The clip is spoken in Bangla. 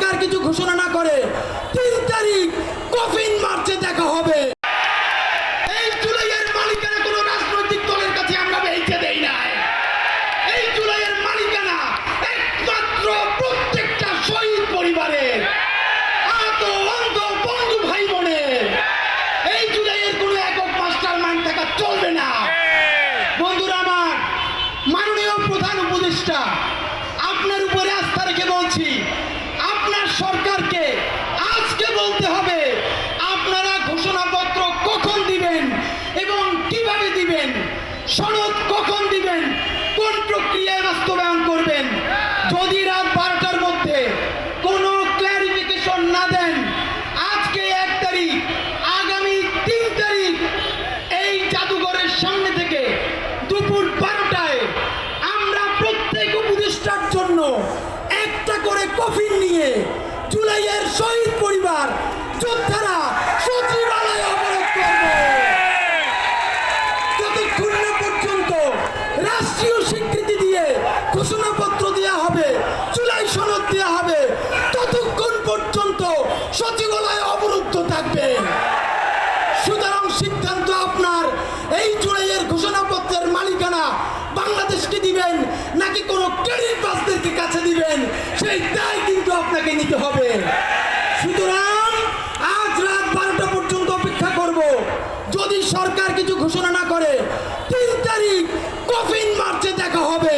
সরকার কিছু ঘোষণা না করে তিন তারিখ কফিন মার্চে দেখা হবে। এই মালিকানা কোনো রাজনৈতিক দলের কাছে আমরা দেই এই মালিকানা একমাত্র প্রত্যেকটা শহীদ পরিবারের। বন্ধু ভাই বোনের এই কোনো একক চলবে না। মাননীয় প্রধান আপনার উপরে আস্থা রেখে বলছি সরকারকে আজকে বলতে হবে, আপনারা ঘোষণাপত্র কখন দিবেন এবং কীভাবে দিবেন, সনদ কখন দিবেন, কোন প্রক্রিয়ায় বাস্তবায়ন করবেন, যদি রাত বারোটার মধ্যে কোনো ক্লারিফিকেশন না দেন, আজকে এক তারিখ, আগামী তিন তারিখ, এই জাদুঘরের সামনে থেকে দুপুর বারোটায় আমরা প্রত্যেক উপদেষ্টার জন্য একটা করে কফিন নিয়ে জুলাইয়ের শহীদ পরিবার, যোদ্ধারা সচিবালয় অবরোধ করবে। যতক্ষণ পর্যন্ত রাষ্ট্রীয় স্বীকৃতি দিয়ে ঘোষণাপত্র দেওয়া হবে, জুলাই সনদ দেওয়া হবে, ততক্ষণ পর্যন্ত সচিবালয় অবরুদ্ধ থাকবে। সুতরাং সিদ্ধান্ত আপনার, এই জুলাইয়ের ঘোষণাপত্রের মালিকানা বাংলাদেশকে দিবেন, নাকি কোনো ক্রেডিট বাসদেরকে কাছে দিবেন, সেই দায় নিতে হবে। সুতরাং আজ রাত বারোটা পর্যন্ত অপেক্ষা করব। যদি সরকার কিছু ঘোষণা না করে, তিন তারিখ কফিন মার্চে দেখা হবে।